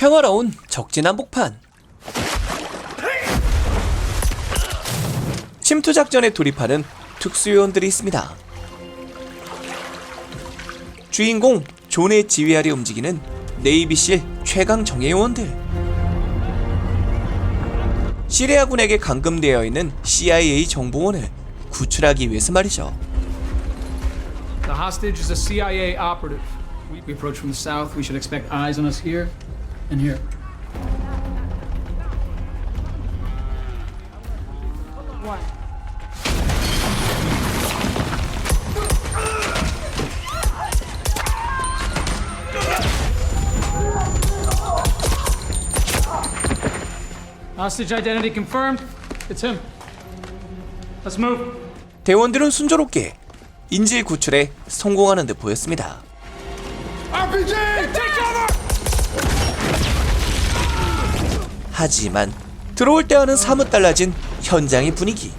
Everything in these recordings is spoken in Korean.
평화로운 적진 한복판. 침투 작전에 돌입하는 특수요원들이 있습니다. 주인공 존의 지휘 아래 움직이는 네이비실 최강 정예요원들. 시리아군에게 감금되어 있는 CIA 정보원을 구출하기 위해서 말이죠. The hostage is a CIA operative. We approach from the south. We should expect eyes on us here and here. One. Hostage identity confirmed. It's him. Let's move. 대원들은 순조롭게 인질 구출에 성공하는 듯 보였습니다. 하지만 들어올 때와는 사뭇 달라진 현장의 분위기.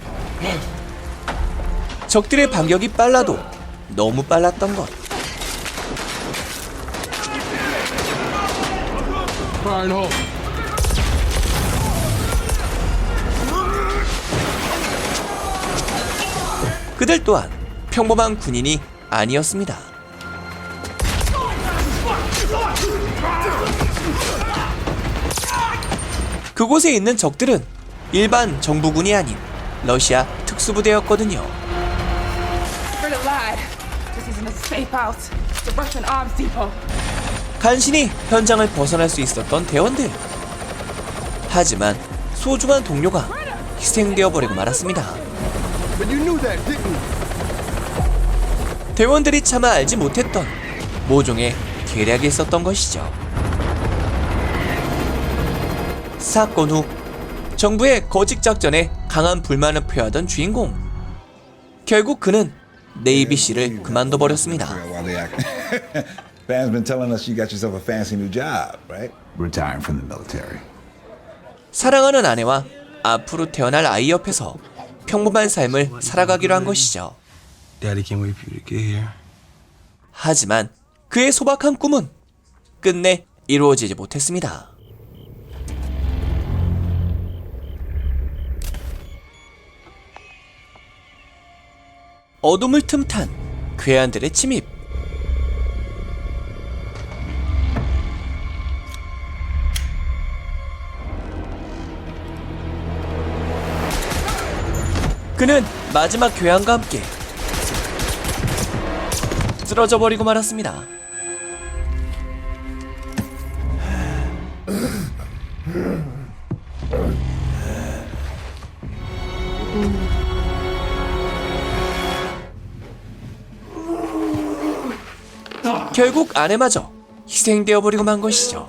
적들의 반격이 빨라도 너무 빨랐던 것. 그들 또한 평범한 군인이 아니었습니다. 그곳에 있는 적들은 일반 정부군이 아닌 러시아 특수부대였거든요. 간신히 현장을 벗어날 수 있었던 대원들. 하지만 소중한 동료가 희생되어 버리고 말았습니다. 대원들이 차마 알지 못했던 모종의 계략이 있었던 것이죠. 사건 후 정부의 거짓 작전에 강한 불만을 표하던 주인공. 결국 그는 네이비 씨를 그만둬 버렸습니다. Fans been telling us you got yourself a fancy new job, right? retiring from the military. 사랑하는 아내와 앞으로 태어날 아이 옆에서 평범한 삶을 살아가기로 한 것이죠. Daddy can't wait for you to get here. 하지만 그의 소박한 꿈은 끝내 이루어지지 못했습니다. 어둠을 틈탄 괴한들의 침입. 그는 마지막 괴한과 함께 쓰러져 버리고 말았습니다. 결국 아내마저 희생되어 버리고 만 것이죠.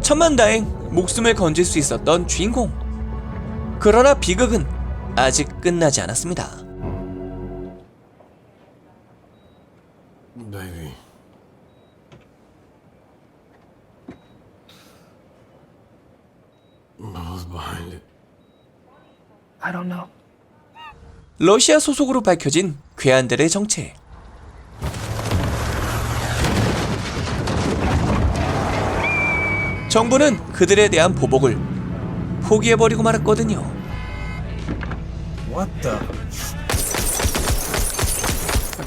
천만다행 목숨을 건질 수 있었던 주인공. 그러나 비극은 아직 끝나지 않았습니다. Baby. Who's behind it? I don't know. 러시아 소속으로 밝혀진 괴한들의 정체. 정부는 그들에 대한 보복을 포기해버리고 말았거든요. What the?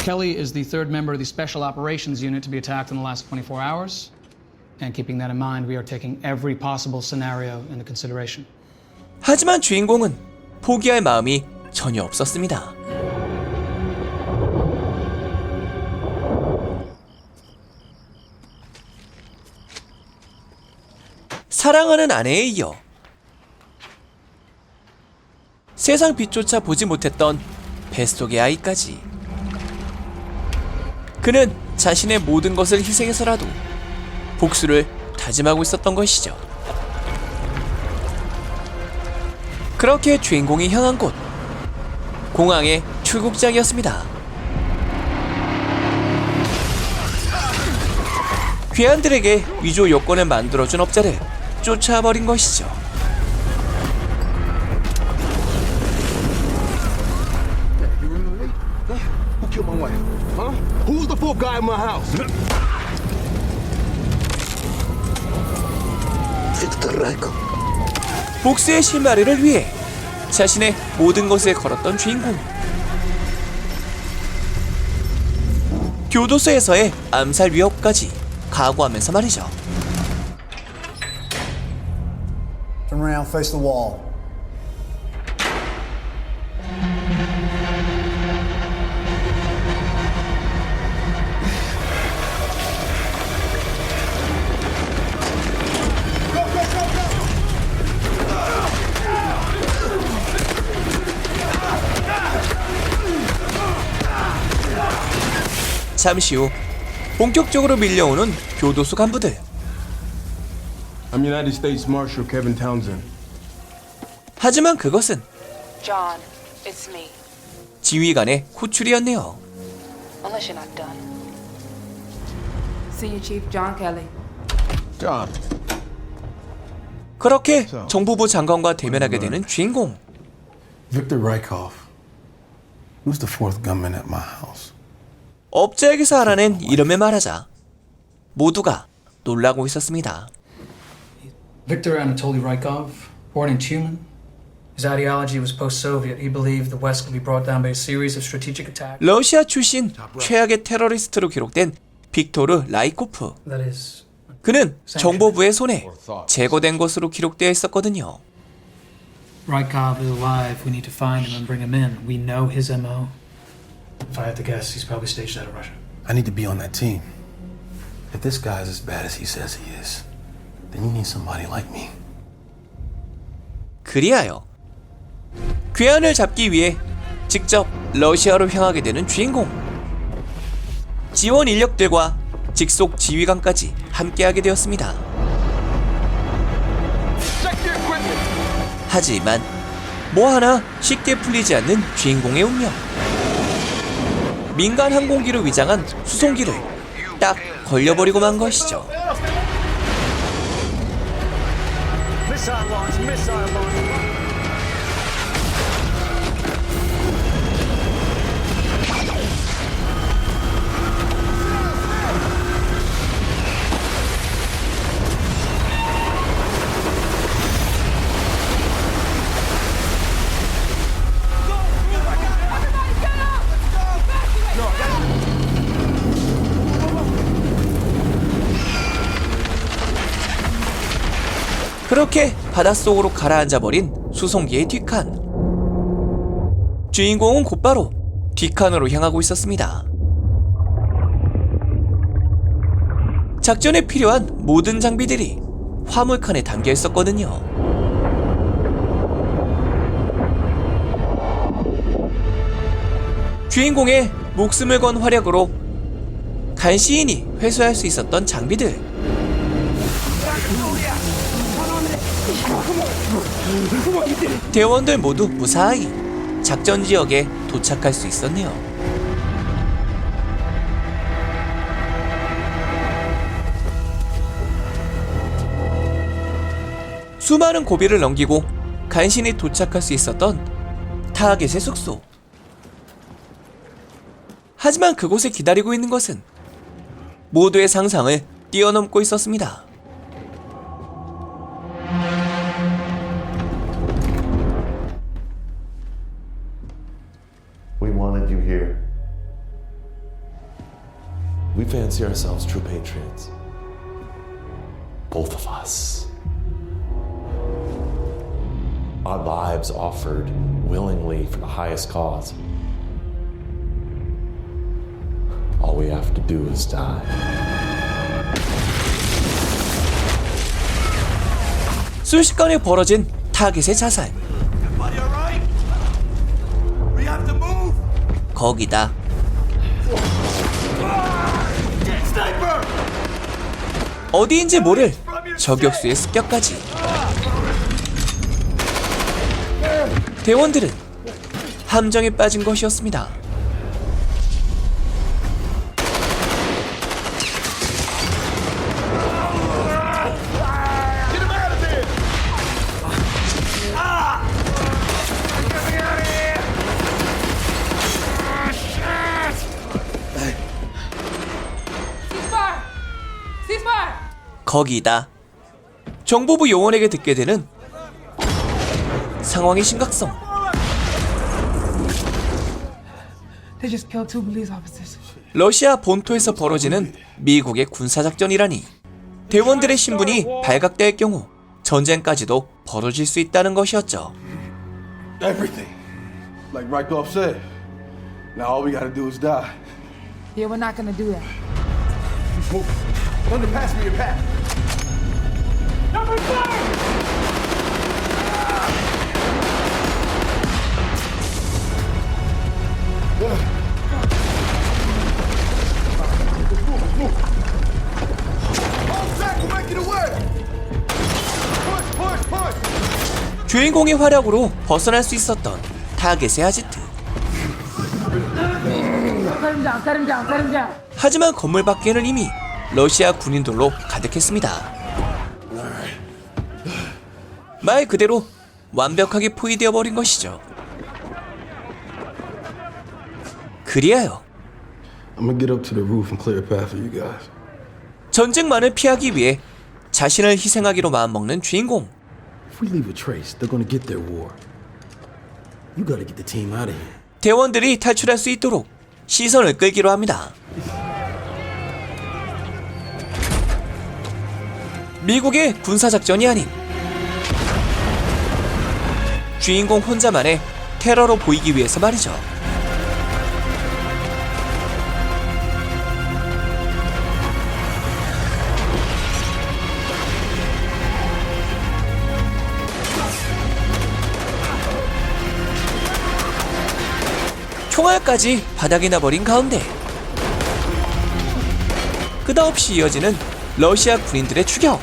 Kelly is the third member of the Special Operations Unit to be attacked in the last 24 hours. And keeping that in mind, we are taking every possible scenario into consideration. 하지만 주인공은 포기할 마음이 전혀 없었습니다. 사랑하는 아내에 이어 세상 빛조차 보지 못했던 뱃속의 아이까지 그는 자신의 모든 것을 희생해서라도 복수를 다짐하고 있었던 것이죠. 그렇게 주인공이 향한 곳 공항의 출국장이었습니다. 괴한들에게 위조 요건을 만들어준 업자를 쫓아버린 것이죠. 복수의 실마리를 위해 자신의 모든 것을 걸었던 주인공. 교도소에서의 암살 위협까지 각오하면서 말이죠. Turn around, face the wall. 잠시 후 본격적으로 밀려오는 교도소 간부들. I'm United States Marshal Kevin Townsend. 하지만 그것은 John, it's me. 지휘관의 호출이었네요. Unless you're not done. Senior Chief John Kelly. John. 그렇게 정보부 장관과 대면하게 되는 주인공. Victor Rykov. Who's the fourth gunman at my house? 업자에게서 알아낸 이름을 말하자 모두가 놀라고 있었습니다. Viktor Anatoly Rykov, born in Tumen. His ideology was post-Soviet. He believed the West could be brought down by a series of strategic attacks. 러시아 출신 최악의 테러리스트로 기록된 빅토르 라이코프. 그는 정보부의 손에 제거된 것으로 기록되어 있었거든요. Rykov is alive. We need to find him and bring him in. We know his MO. If I had to guess, he's probably staged out of Russia. I need to be on that team. If this guy's as bad as he says he is, then you need somebody like me. 그리하여 괴한을 잡기 위해 직접 러시아로 향하게 되는 주인공. 지원 인력들과 직속 지휘관까지 함께하게 되었습니다. 하지만 뭐 하나 쉽게 풀리지 않는 주인공의 운명. 민간 항공기로 위장한 수송기를 딱 걸려버리고 만 것이죠. 그렇게 바닷속으로 가라앉아 버린 수송기의 뒷칸. 주인공은 곧바로 뒷칸으로 향하고 있었습니다. 작전에 필요한 모든 장비들이 화물칸에 담겨 있었거든요. 주인공의 목숨을 건 활약으로 간시인이 회수할 수 있었던 장비들. 대원들 모두 무사히 작전 지역에 도착할 수 있었네요. 수많은 고비를 넘기고 간신히 도착할 수 있었던 타겟의 숙소. 하지만 그곳에 기다리고 있는 것은 모두의 상상을 뛰어넘고 있었습니다. fancy ourselves true patriots. Both of us. Our lives offered willingly for the highest cause. All we have to do is die. 순식간에 벌어진 타겟의 자살. 거기다 어디인지 모를 저격수의 습격까지. 대원들은 함정에 빠진 것이었습니다. 거기다 정보부 요원에게 듣게 되는 상황의 심각성. 러시아 본토에서 벌어지는 미국의 군사작전이라니 대원들의 신분이 발각될 경우 전쟁까지도 벌어질 수 있다는 것이었죠. Everything. Like Rykov said. Now all we gotta do is die. Yeah, we're not gonna do that. Move. Thunder, pass me your pack. 주인공의 활약으로 벗어날 수 있었던 타겟의 아지트. 하지만 건물 밖에는 이미 러시아 군인들로 가득했습니다. 말 그대로 완벽하게 포위되어 버린 것이죠. 그리하여. 전쟁만을 피하기 위해 자신을 희생하기로 마음먹는 주인공. 대원들이 탈출할 수 있도록 시선을 끌기로 합니다. 미국의 군사작전이 아닌 주인공 혼자만의 테러로 보이기 위해서 말이죠. 총알까지 바닥에 나버린 가운데 끝없이 이어지는 러시아 군인들의 추격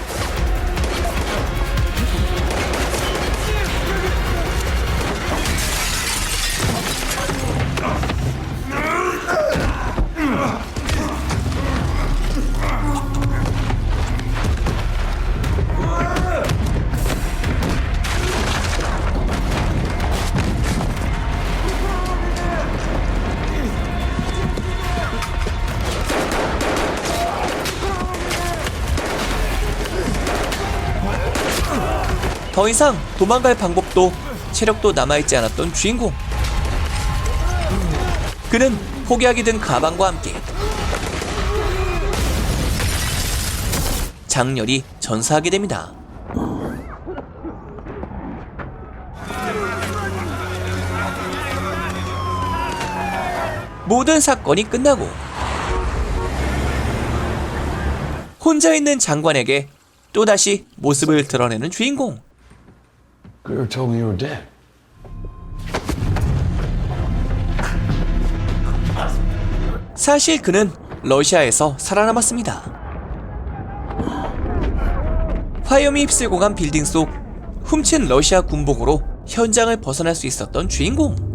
더 이상 도망갈 방법도 체력도 남아있지 않았던 주인공 그는 포기하게 된 가방과 함께 장렬히 전사하게 됩니다. 모든 사건이 끝나고 혼자 있는 장관에게 또다시 모습을 드러내는 주인공. Girl told you were dead. 사실 그는 러시아에서 살아남았습니다. 화염이 휩쓸고 간 빌딩 속 훔친 러시아 군복으로 현장을 벗어날 수 있었던 주인공.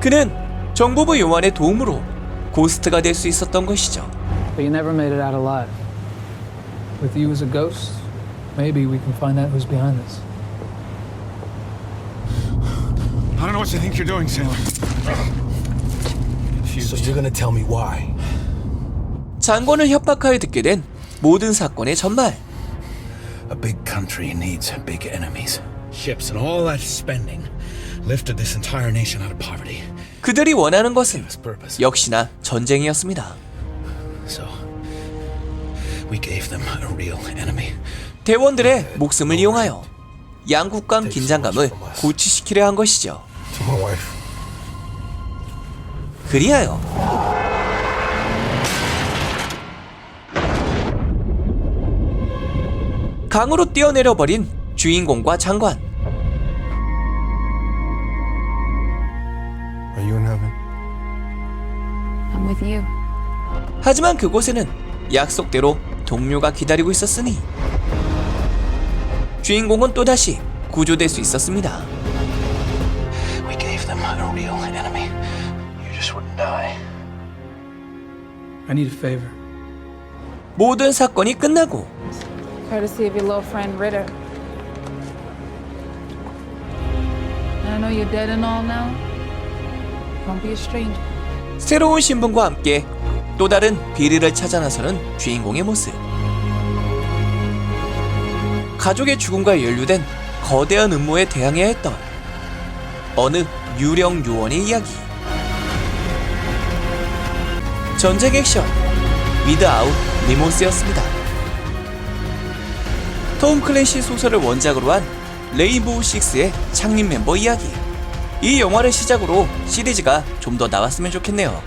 그는 정보부 요원의 도움으로 고스트가 될 수 있었던 것이죠. But you never made it out alive. With you as a ghost, maybe we can find out who's behind this. I don't know what you think you're doing, Sailor. So you're gonna tell me why? 장관을 협박하여 듣게 된 모든 사건의 전말. A big country needs big enemies. Ships and all that spending lifted this entire nation out of poverty. 그들이 원하는 것은. 역시나 전쟁이었습니다. 대원들의 목숨을 이용하여 양국 간 긴장감을 고취시키려 한 것이죠. 그리하여 강으로 뛰어내려 버린 주인공과 장관. with you. 하지만 그곳에는 약속대로 동료가 기다리고 있었으니 주인공은 또다시 구조될 수 있었습니다. We gave them a real enemy. You just wouldn't die. I need a favor. 모든 사건이 끝나고 Courtesy of your little friend Ritter. I know you're dead and all now. Don't be a stranger. 새로운 신분과 함께 또 다른 비리를 찾아 나서는 주인공의 모습. 가족의 죽음과 연루된 거대한 음모에 대항해야 했던 어느 유령 요원의 이야기. 전쟁 액션 위드 아웃 리몬스였습니다. 톰 클래시 소설을 원작으로 한 레이보우 식스의 창립 멤버 이야기. 이 영화를 시작으로 시리즈가 좀 더 나왔으면 좋겠네요.